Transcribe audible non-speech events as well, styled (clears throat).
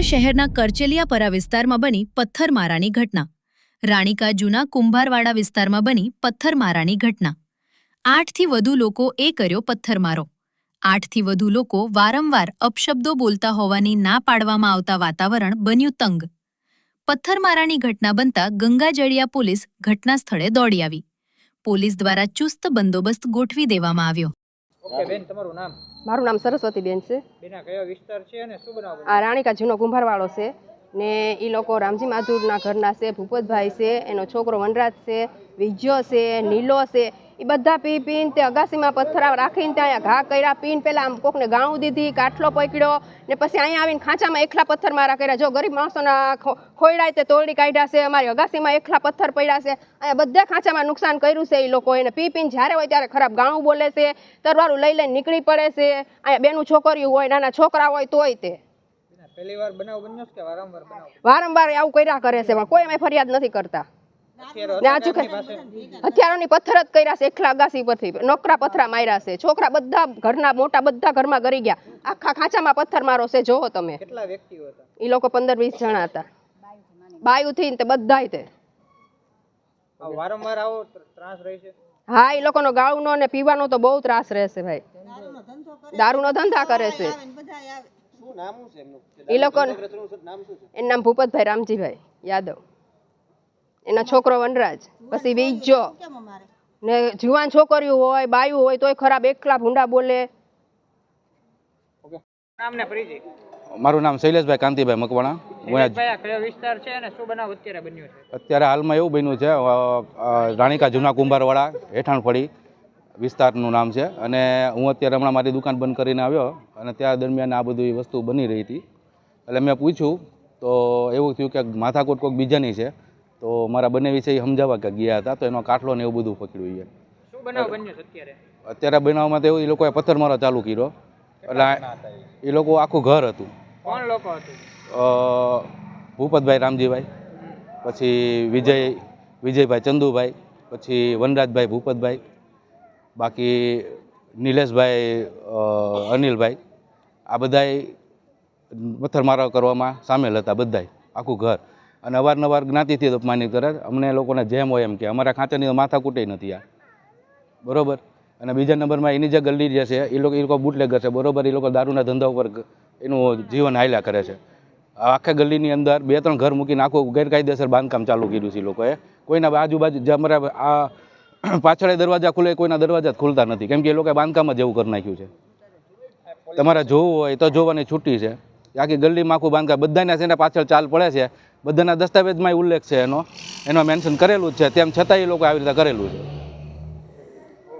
શહેરના કરચેલિયાપરા વિસ્તારમાં બની પથ્થરમારાની ઘટના. રાણીકા જૂના કુંભારવાડા વિસ્તારમાં બની પથ્થરમારાની ઘટના. આઠથી વધુ લોકો એ કર્યો પથ્થરમારો. આઠથી વધુ લોકો વારંવાર અપશબ્દો બોલતા હોવાની ના પાડવામાં આવતા વાતાવરણ બન્યું તંગ. પથ્થરમારાની ઘટના બનતા ગંગાજળિયા પોલીસ ઘટના સ્થળે દોડી આવી. પોલીસ દ્વારા ચુસ્ત બંદોબસ્ત ગોઠવી દેવામાં આવ્યો. ઓકે બેન તમારું નામ? મારું નામ સરસ્વતીબેન છે. બેના કયો વિસ્તાર છે અને શું બનાવ? આ રાણીકા જૂનો કુંભારવાળો છે ને એ લોકો રામજી માધુરના ઘરના છે ભૂપતભાઈ છે એનો છોકરો વનરાજ છે વિજ્યો છે નીલો છે. એ બધા પી પીને તે અગાસીમાં પથ્થરા રાખીને ત્યાં ઘા કર્યા. પીને પહેલાં આમ કોકને ગાણું દીધી કાટલો પકડ્યો ને પછી અહીંયા આવીને ખાંચામાં એકલા પથ્થર મારા કર્યા જો ગરીબ માણસોના ખો- ખોયડાય તે તોડી કાઢ્યા છે અમારી અગાસીમાં એકલા પથ્થર પડ્યા છે. અહીંયા બધા ખાંચામાં નુકસાન કર્યું છે એ લોકો એને પી પીને જ્યારે હોય ત્યારે ખરાબ ગાણું બોલે છે તરવારું લઈ લઈને નીકળી પડે છે. અહીંયા બેનું છોકરીઓ હોય નાના છોકરા હોય તોય તે. પહેલી વાર બનાવ બન્યો કે વારંવાર વારંવાર આવું કર્યા કરે છે કોઈ અમે ફરિયાદ નથી કરતા. હથિયારોની પથ્થર જ કર્યા છે એકલા અગાસી પરથી. નોકરા પથરા માર્યા છે. છોકરા બધા ઘરના મોટા બધા ઘરમાં ગરી ગયા. આખા ખાંચામાં પથ્થર મારો છે જોવો તમે. કેટલા વ્યક્તિઓ હતા? એ લોકો પંદર વીસ જણા હતા. બાયું થી તે બધાય તે. વારંવાર આવો ત્રાસ રહે છે? હા એ લોકોનો ગાળુનો ને પીવાનો તો બહુ ત્રાસ રહેશે ભાઈ. દારૂનો ધંધા કરે છે. એ લોકો એનું નામ ભૂપતભાઈ રામજીભાઈ યાદવ. એનો છોકરો વનરાજ. પછી બીજો ને જુવાન છોકરીઓ હોય બાયું હોય તોય ખરાબ એકલા ભૂંડા બોલે. નામ ને પરિચય? મારું નામ શૈલેષભાઈ કાંતિભાઈ મકવાણા. હું આ ભાઈ આ કયો વિસ્તાર છે અને શું બનાવ અત્યારે બન્યો છે? અત્યારે હાલમાં એવું બન્યું છે રાણીકા જૂના કુંભારવાળા હેઠાણફળી વિસ્તારનું નામ છે. અને હું અત્યારે હમણાં મારી દુકાન બંધ કરીને આવ્યો અને ત્યાં દરમિયાન આ બધી વસ્તુ બની રહી હતી. એટલે મેં પૂછ્યું તો એવું થયું કે માથાકૂટ કોઈક બીજાની છે. તો મારા બંને વિશે સમજાવવા કે ગયા હતા તો એનો કાટલો ને એવું બધું પકડ્યું છે શું બનાવ બન્યો અત્યારે? અત્યારે બનાવમાં તો એવું એ લોકોએ પથ્થરમારો ચાલુ કર્યો. એટલે એ લોકો આખું ઘર હતું. કોણ લોકો હતું? ભૂપતભાઈ રામજીભાઈ પછી વિજય વિજયભાઈ ચંદુભાઈ પછી વનરાજભાઈ ભૂપતભાઈ બાકી નિલેશભાઈ અનિલભાઈ આ બધાય પથ્થરમારો કરવામાં સામેલ હતા બધાય આખું ઘર. અને અવારનવાર જ્ઞાતિથી અપમાનિત કરે, અમને લોકોને જેમ હોય એમ કે, અમારા ખાંચાની તો માથા કૂટે નથી આ. બરોબર? અને બીજા નંબરમાં એની જે ગલ્લી જે છે, એ લોકો એ લોકો બુટલેગર છે, બરોબર? એ લોકો દારૂના ધંધા ઉપર એનું જીવન હાયલા કરે છે. આખા ગલ્લીની અંદર બે ત્રણ ઘર મૂકીને આખું ગેરકાયદેસર બાંધકામ ચાલુ કર્યું છે એ લોકોએ. કોઈના આજુબાજુ જે અમારા આ (clears throat) પાછળ દરવાજા ખુલે, કોઈના દરવાજા ખુલતા નથી. કેમ કે એ લોકોએ બાંધકામ જ એવું કરી નાખ્યું છે. તમારે જોવું હોય તો જોવાની છૂટી છે. આખી ગલ્લીમાં આખું બાંધકામ, બધાના છે એના પાછળ ચાલ પડે છે. બધાના દસ્તાવેજમાં ઉલ્લેખ છે એનો. એનો મેન્શન કરેલું જ છે. તેમ છતાં એ લોકો આવી રીતે કરેલું છે.